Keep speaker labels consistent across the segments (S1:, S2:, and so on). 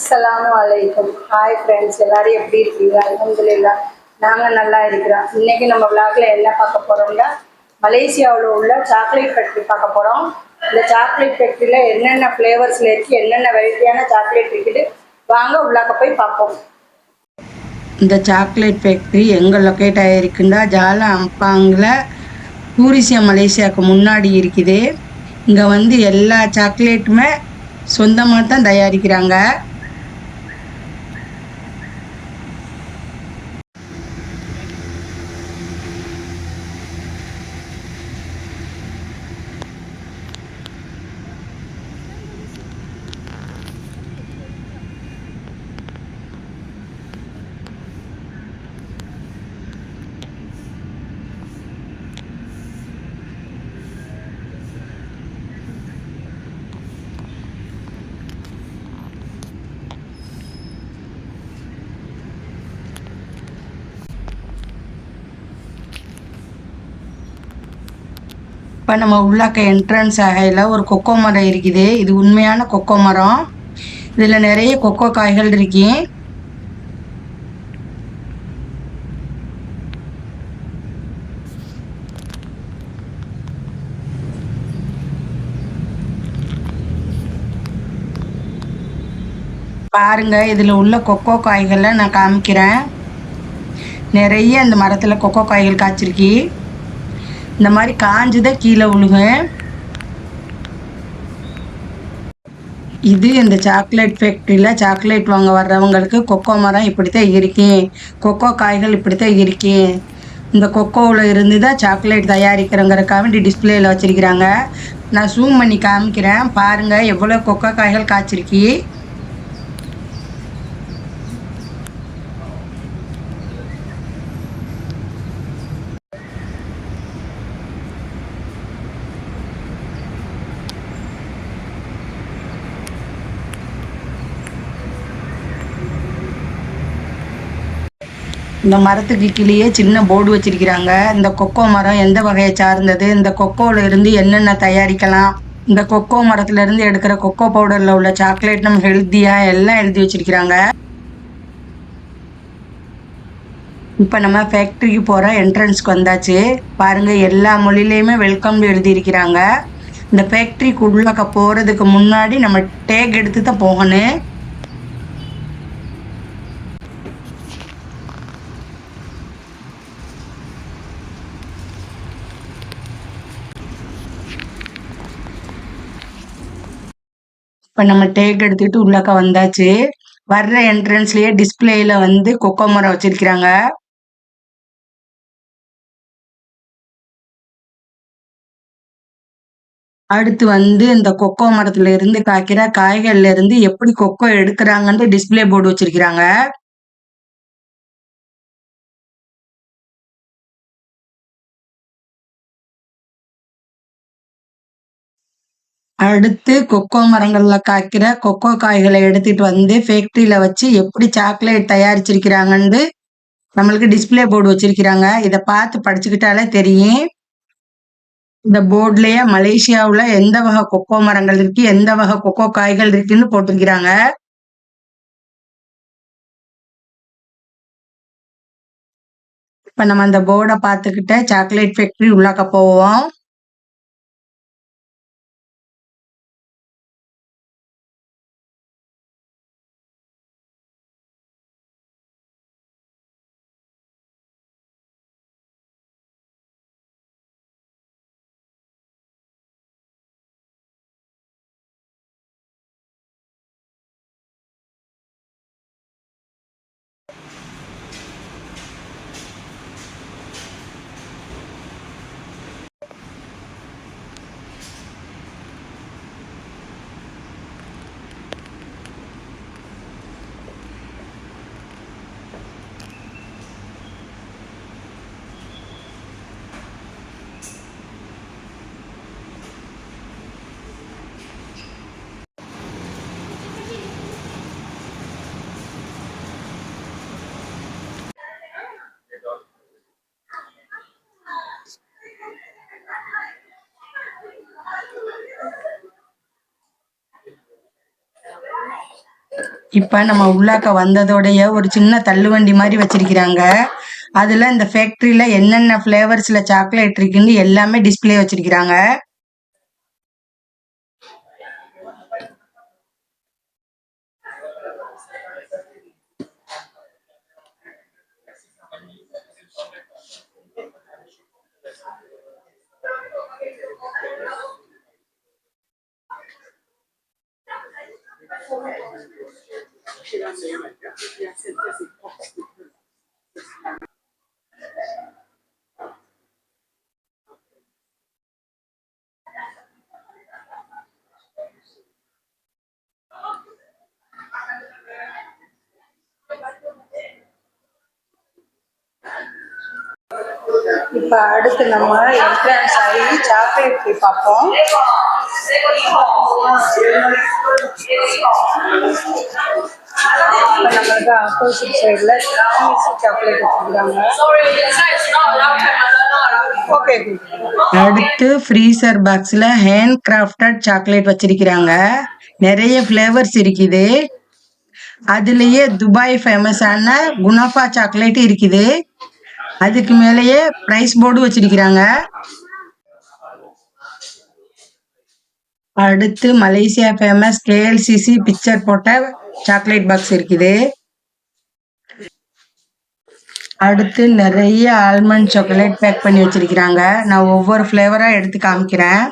S1: அஸ்லாம் வலைக்கம் hi friends எல்லாரும் எப்படி இருக்கீங்க அலமதுல்லா நாங்கள் நல்லா இருக்கிறோம் இன்றைக்கி நம்ம விளாக்ல என்ன பார்க்க போகிறோம்னா மலேசியாவில் உள்ள சாக்லேட் ஃபேக்ட்ரி பார்க்க போகிறோம் இந்த சாக்லேட் ஃபேக்ட்ரியில் என்னென்ன ஃப்ளேவர்ஸில் இருக்குது என்னென்ன வெரைட்டியான சாக்லேட் இருக்குது வாங்க உள்ளாக்க போய் பார்ப்போம் இந்த சாக்லேட் ஃபேக்ட்ரி எங்கே லொக்கேட் ஆகிருக்குன்னா ஜால அம்பாங்கில் பூரிசியா மலேசியாவுக்கு முன்னாடி இருக்குது இங்கே வந்து எல்லா சாக்லேட்டுமே சொந்தமாக தான் தயாரிக்கிறாங்க இப்போ நம்ம உள்ளாக்க என்ட்ரன்ஸ் ஆகையில் ஒரு கொக்கோ மரம் இருக்குது இது உண்மையான கொக்கோ மரம் இதில் நிறைய கொக்கோ காய்கள் இருக்கு பாருங்க இதில் உள்ள கொக்கோ காய்களை நான் காமிக்கிறேன் நிறைய அந்த மரத்தில் கொக்கோ காய்கள் காய்ச்சிருக்கி இந்த மாதிரி காஞ்சுதான் கீழே விழுகும் இது இந்த சாக்லேட் ஃபேக்ட்ரியில் சாக்லேட் வாங்க வர்றவங்களுக்கு கொக்கோ மரம் இப்படித்தான் இருக்கு கொக்கோ காய்கள் இப்படித்தான் இருக்கு இந்த கொக்கோவில் இருந்து தான் சாக்லேட் தயாரிக்கிறோங்கிறக்காக வேண்டி டிஸ்பிளேயில் வச்சுருக்கிறாங்க நான் ஜூம் பண்ணி காமிக்கிறேன் பாருங்கள் எவ்வளோ கொக்கோ காய்கள் காய்ச்சிருக்கி இந்த மரத்துக்கு கிளியே சின்ன போர்டு வச்சிருக்கிறாங்க இந்த கொக்கோ மரம் எந்த வகையை சார்ந்தது இந்த கொக்கோல இருந்து என்னென்ன தயாரிக்கலாம் இந்த கொக்கோ மரத்துல இருந்து எடுக்கிற கொக்கோ பவுடர்ல உள்ள சாக்லேட் நம்ம ஹெல்த்தியா எல்லாம் எழுதி வச்சிருக்கிறாங்க இப்போ நம்ம ஃபேக்ட்ரிக்கு போகிற என்ட்ரன்ஸ்க்கு வந்தாச்சு பாருங்கள் எல்லா மொழிலையுமே வெல்கம் எழுதியிருக்கிறாங்க இந்த ஃபேக்டரிக்கு உள்ளக்க போகிறதுக்கு முன்னாடி நம்ம டேக் எடுத்து தான் போகணும் இப்போ நம்ம டேக் எடுத்துட்டு உள்ளக்க வந்தாச்சு வர்ற என்ட்ரன்ஸ்லயே டிஸ்பிளேல வந்து கொக்கோ மரம் வச்சிருக்கிறாங்க அடுத்து வந்து இந்த கொக்கோ மரத்துல இருந்து காய்க்கிற காய்கறில இருந்து எப்படி கொக்கோ எடுக்கிறாங்கன்னு டிஸ்பிளே போர்டு வச்சிருக்கிறாங்க அடுத்து கொக்கோ மரங்களில் காய்க்கிற கொக்கோ காய்களை எடுத்துகிட்டு வந்து ஃபேக்ட்ரியில் வச்சு எப்படி சாக்லேட் தயாரிச்சிருக்கிறாங்கன்னு நம்மளுக்கு டிஸ்பிளே போர்டு வச்சிருக்கிறாங்க இதை பார்த்து படிச்சுக்கிட்டாலே தெரியும் இந்த போர்ட்லேயே மலேசியாவில் எந்த வகை கொக்கோ மரங்கள் இருக்கு எந்த வகை கொக்கோ காய்கள் இருக்குன்னு போட்டிருக்கிறாங்க இப்போ நம்ம அந்த போர்டை பார்த்துக்கிட்ட சாக்லேட் ஃபேக்ட்ரி உள்ளாக்க போவோம் இப்ப நம்ம உள்ளாக்க வந்ததோடைய ஒரு சின்ன தள்ளுவண்டி மாதிரி வச்சிருக்கிறாங்க அதுல இந்த ஃபேக்டரியில என்னென்ன பிளேவர்ஸ்ல சாக்லேட் இருக்குன்னு எல்லாமே டிஸ்பிளே வச்சிருக்கிறாங்க இப்போ அடுத்து நம்ம என்ட்ரன்ஸ் ஆகி சாக்லேட் பார்ப்போம் இப்போ நம்மளுக்கு ஆப்போசிட் சைடில் ராமிசி சாக்லேட் வச்சுருக்காங்க அடுத்து ஃப்ரீசர் பாக்ஸில் ஹேண்ட் கிராஃப்டட் சாக்லேட் வச்சிருக்கிறாங்க நிறைய ஃப்ளேவர்ஸ் இருக்குது அதுலேயே துபாய் ஃபேமஸான குணஃபா சாக்லேட் இருக்குது அதுக்கு மேலேயே பிரைஸ் போர்டு வச்சிருக்கிறாங்க அடுத்து மலேசியா ஃபேமஸ் கேஎல்சிசி பிக்சர் போட்ட சாக்லேட் பாக்ஸ் இருக்குது அடுத்து நிறைய ஆல்மண்ட் சாக்லேட் பேக் பண்ணி வச்சிருக்கிறாங்க நான் ஒவ்வொரு ஃப்ளேவரா எடுத்து காமிக்கிறேன்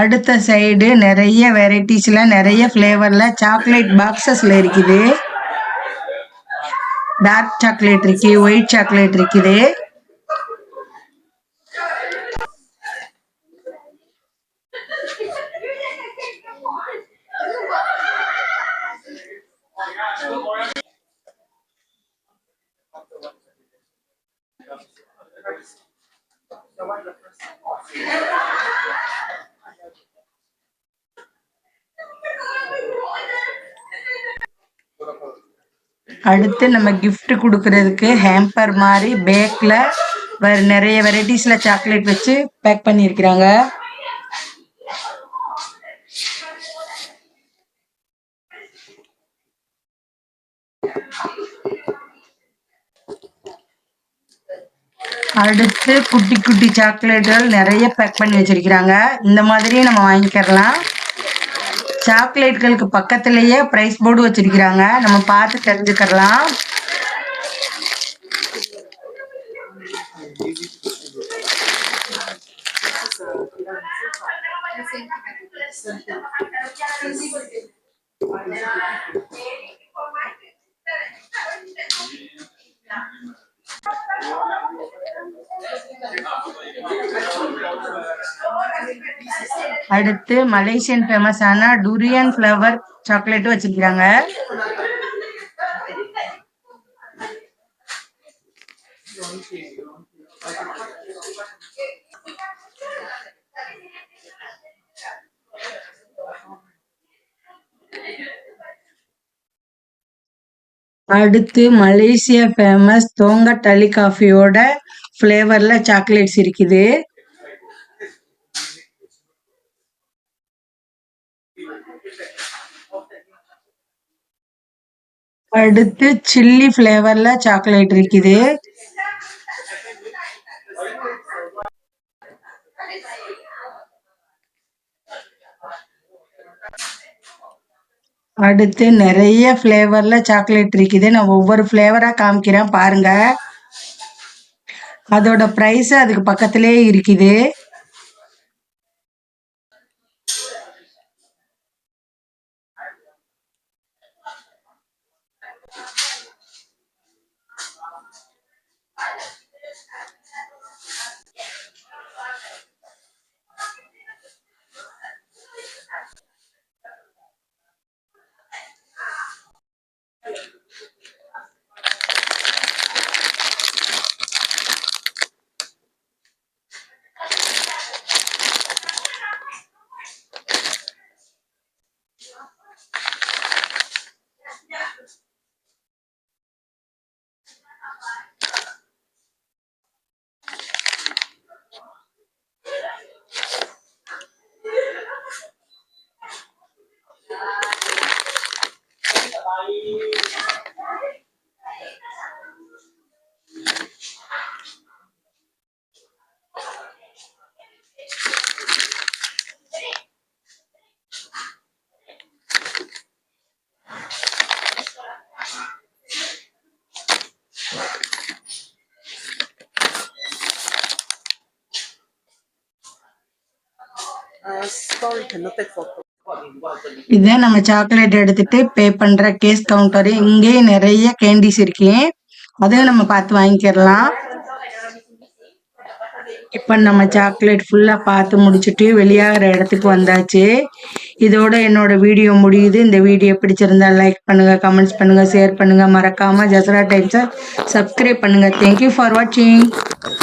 S1: அடுத்த சைடு நிறைய வெரைட்டிஸ்ல நிறைய ஃப்ளேவர்ல சாக்லேட் பாக்ஸஸ்ல இருக்குது டார்க் சாக்லேட் இருக்கு ஒயிட் சாக்லேட் இருக்குது அடுத்து நம்ம கிஃப்ட் கொடுக்கறதுக்கு ஹேம்பர் மாதிரி பேக்ல வேறு நிறைய வெரைட்டிஸ்ல சாக்லேட் வச்சு பேக் பண்ணியிருக்கிறாங்க அடுத்து குட்டி குட்டி சாக்லேட்டுகள் நிறைய பேக் பண்ணி வச்சிருக்கிறாங்க இந்த மாதிரியும் நம்ம வாங்கிக்கிறலாம் சாக்லேட்களுக்கு பக்கத்திலேயே பிரைஸ் போர்டு வச்சிருக்கிறாங்க நம்ம பார்த்து தெரிஞ்சுக்கலாம் Thank you. அடுத்து மலேசியன் ஃபேமஸ் ஆனா டூரியன் ஃப்ளவர் சாக்லேட்டும் வச்சிருக்கிறாங்க அடுத்து மலேசியா ஃபேமஸ் தோங்க டலி காஃபியோட ஃப்ளேவரில் சாக்லேட்ஸ் இருக்குது அடுத்து சில்லி ஃப்ளேவர்ல சாக்லேட் இருக்குது அடுத்து நிறைய ஃப்ளேவர்ல சாக்லேட் இருக்குது நான் ஒவ்வொரு ஃப்ளேவரா காமிக்கிறேன் பாருங்க அதோட ப்ரைஸ் அதுக்கு பக்கத்திலே இருக்குது இது நம்ம சாக்லேட் எடுத்துட்டு பே பண்ற கேஸ் கவுண்டர் இங்கே நிறைய கேண்டிஸ் இருக்கு அதையும் நம்ம பார்த்து வாங்கிக்கிறலாம் இப்ப நம்ம சாக்லேட் ஃபுல்லா பார்த்து முடிச்சுட்டு வெளியாகிற இடத்துக்கு வந்தாச்சு இதோட என்னோட வீடியோ முடியுது இந்த வீடியோ பிடிச்சிருந்தா லைக் பண்ணுங்க கமெண்ட்ஸ் பண்ணுங்க ஷேர் பண்ணுங்க மறக்காம ஜசரா டைம்ஸை சப்ஸ்கிரைப் பண்ணுங்க தேங்க்யூ ஃபார் வாட்சிங்